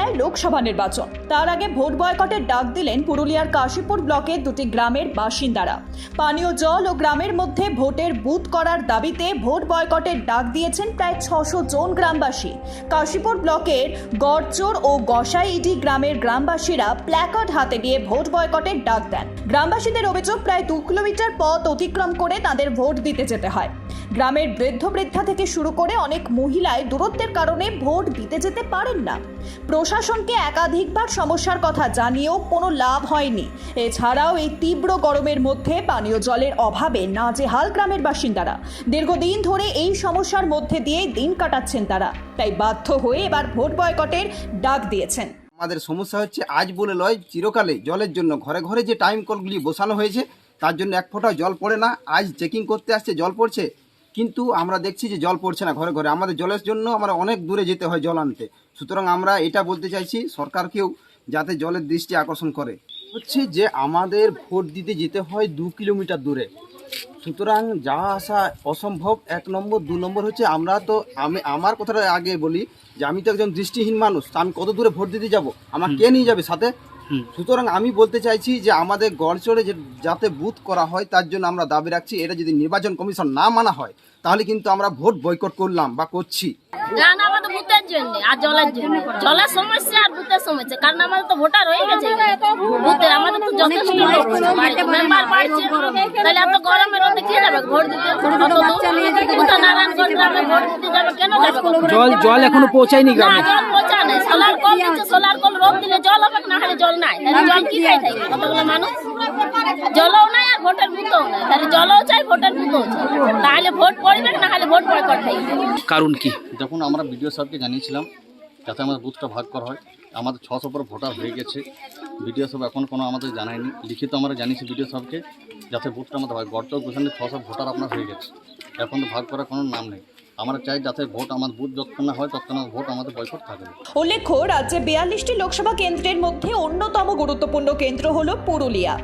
পুরুলিয়ায় লোকসভা নির্বাচন। তার আগে ভোট বয়কটের ডাক দিলেন পুরুলিয়ার কাশীপুর ব্লকের দুটি গ্রামের বাসিন্দারা। পানীয় জল ও গ্রামের মধ্যে ভোটের বুথ করার দাবিতে ভোট বয়কটের ডাক দিয়েছেন প্রায় ছশো জন গ্রামবাসী। কাশীপুর ব্লকের গড়চোর ও গসাইডি গ্রামের গ্রামবাসীরা প্ল্যাকার্ড হাতে নিয়ে ভোট বয়কটের ডাক দেন। গ্রামবাসীদের অভিযোগ, প্রায় দু কিলোমিটার পথ অতিক্রম করে তাদের ভোট দিতে যেতে হয়। গ্রামের বৃদ্ধ বৃদ্ধা থেকে শুরু করে অনেক মহিলায় দূরত্বের কারণে ভোট দিতে যেতে পারেন না। প্রশাসনকে একাধিকবার সমস্যার কথা জানিয়েও কোনো লাভ হয়নি। এছাড়াও এই তীব্র গরমের মধ্যে পানীয় জলের অভাবে নাজেহাল গ্রামের বাসিন্দারা। দীর্ঘদিন ধরে এই সমস্যার মধ্যে দিয়ে দিন কাটাচ্ছেন তারা। তাই বাধ্য হয়ে এবার ভোট বয়কটের ডাক দিয়েছেন। আমাদের সমস্যা হচ্ছে, আজ বলে লয়, চিরকালে জলের জন্য ঘরে ঘরে যে টাইম কলগুলি বসানো হয়েছে, তার জন্য এক ফোঁটা জল পড়ে না। আজ চেকিং করতে আসছে, জল পড়ছে। কিন্তু আমরা দেখছি যে জল পড়ছে না ঘরে ঘরে। আমাদের জলের জন্য আমরা অনেক দূরে যেতে হয় জল আনতে। সুতরাং আমরা এটা বলতে চাইছি সরকারকেও যাতে জলের দৃষ্টি আকর্ষণ করে। হচ্ছে যে আমাদের ভোট দিতে যেতে হয় দু কিলোমিটার দূরে। সুতরাং যা আসা অসম্ভব এক নম্বর দু নম্বর হচ্ছে আমরা তো আমি আমার কথাটা আগে বলি যে আমি তো একজন দৃষ্টিহীন মানুষ তা আমি কত দূরে ভোট দিতে যাব? আমার কে নিয়ে যাবে সাথে? সুতরাং আমি বলতে চাইছি যে আমাদের গড়চড়ে যে যাতে বুথ করা হয় তার জন্য আমরা দাবি রাখছি এটা যদি নির্বাচন কমিশন না মানা হয় তাহলে কিন্তু আমরা ভোট বয়কট করলাম বা করছি। আমাদের ভূতের জন্য আর জলের জন্য। জলের সমস্যা আর ভূতের সমস্যা কারণ আমাদের তো ভোটার হয়ে গেছে ভূতে আমাদের তো যথেষ্ট মেম্বার বাড়ছে তাহলে এত গরমের মধ্যে কে যাবে ভোট দিতে অত নারায়ণগঞ্জ গ্রামে ভোট দিতে যাবে কেন জল জল এখনও পৌঁছায়নি গ্রামে। জল পৌঁছা নেই সোলার কল দিচ্ছে সোলার কল রোদ দিলে জল হবে না হলে জল নাই। তাহলে জল কি খাই থাকবে কতগুলো মানুষ? জলও নাই আর ভোটের বুথও নাই। তাহলে জলও চাই ভোটের বুথও চাই। তাহলে ভোট পড়বে না হলে ভোট বয়কট থাকবে কারণ কি? দেখুন আমরা বিডিও সাহেবকে জানিয়েছিলাম যাতে আমাদের বুথটা ভাগ করা হয়। আমাদের ছশো পর ভোটার হয়ে গেছে। বিডিও সাহেব এখন কোনো আমাদের জানায়নি। লিখিত আমরা জানিয়েছি বিডিও সাহেবকে যাতে ভোটটা আমাদের ভাগ গড়চক গোসানে ছশো ভোটার আপনার হয়ে গেছে। এখন তো ভাগ করার কোনো নাম নেই। আমরা চাই যাতে ভোট আমার বুথ যতক্ষণ না হয়, ততক্ষণ ভোট আমাদের বয়কট থাকবে। উল্লেখ্য, রাজ্যে বিয়াল্লিশটি লোকসভা কেন্দ্রের মধ্যে অন্যতম গুরুত্বপূর্ণ কেন্দ্র হল পুরুলিয়া।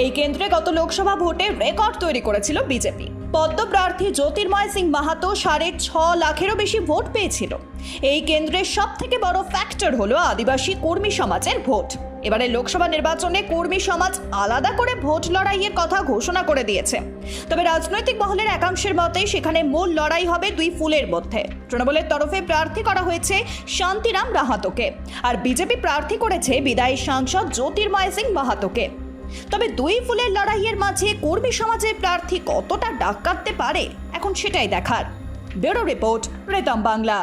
এই কেন্দ্রে গত লোকসভা ভোটে রেকর্ড তৈরি করেছিল বিজেপি। পদ্মপ্রার্থী জ্যোতির্ময় সিং মাহাতো সাড়ে ছ লাখেরও বেশি ভোট পেয়েছিল। এই কেন্দ্রের সব থেকে বড় ফ্যাক্টর হলো আদিবাসী কর্মী সমাজের ভোট। এবারে লোকসভা নির্বাচনে কর্মী সমাজ আলাদা করে ভোট লড়াইয়ের কথা ঘোষণা করে দিয়েছে। তবে রাজনৈতিক মহলের একাংশের মতে সেখানে মূল লড়াই হবে দুই ফুলের মধ্যে। তৃণমূলের তরফে প্রার্থী করা হয়েছে শান্তিরাম রাহাতোকে। আর বিজেপি প্রার্থী করেছে বিদায়ী সাংসদ জ্যোতির্ময় সিং মাহাতোকে। তবে দুই ফুলের লড়াইয়ের মাঝে কর্মী সমাজের প্রার্থী কতটা ডাক কাটতে পারে, এখন সেটাই দেখার। ব্যুরো রিপোর্ট প্রেতম বাংলা।